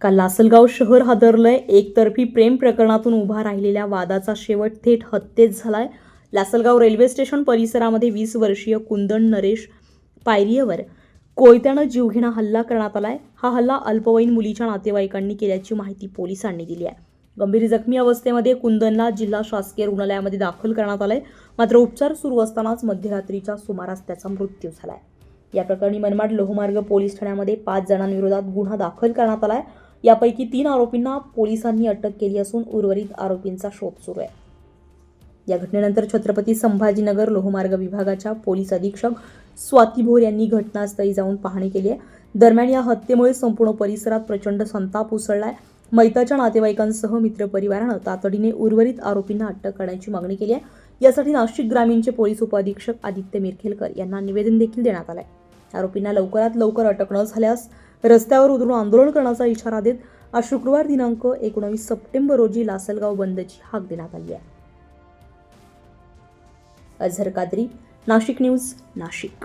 का लासलगाव शहर हादरलंय? एकतर्फी प्रेम प्रकरणातून उभा राहिलेल्या वादाचा शेवट थेट हत्येत झालाय. लासलगाव रेल्वे स्टेशन परिसरामध्ये वीस वर्षीय कुंदन नरेश पायरीवर कोयत्यानं जीवघेणा हल्ला करण्यात आलाय. हा हल्ला अल्पवयीन मुलीच्या नातेवाईकांनी केल्याची माहिती पोलिसांनी दिली आहे. गंभीर जखमी अवस्थेमध्ये कुंदनला जिल्हा शासकीय रुग्णालयामध्ये दाखल करण्यात आलंय. मात्र उपचार सुरू असतानाच मध्यरात्रीच्या सुमारास त्याचा मृत्यू झालाय. या प्रकरणी मनमाड लोहमार्ग पोलीस ठाण्यामध्ये पाच जणांविरोधात गुन्हा दाखल करण्यात आलाय. यापैकी तीन आरोपींना पोलिसांनी अटक केली असून उर्वरित आरोपींचा शोध सुरू आहे. या घटनेनंतर छत्रपती संभाजीनगर लोहमार्ग विभागाच्या पोलीस अधीक्षक स्वाती भोर यांनी घटनास्थळी जाऊन पाहणी केली आहे. दरम्यान या हत्येमुळे संपूर्ण परिसरात प्रचंड संताप उसळलाय. मैताच्या नातेवाईकांसह मित्रपरिवारानं तातडीने उर्वरित आरोपींना अटक करण्याची मागणी केली आहे. यासाठी नाशिक ग्रामीणचे पोलीस उपअधीक्षक आदित्य मिरखेलकर यांना निवेदन देखील देण्यात आलं आहे आरोपींना लवकरात लवकर अटक न झाल्यास रस्त्यावर उतरून आंदोलन करण्याचा इशारा देत आज शुक्रवार दिनांक एकोणावीस सप्टेंबर रोजी लासलगाव बंदची हाक देण्यात आली आहे. अझहर कादरी नाशिक न्यूज नाशिक.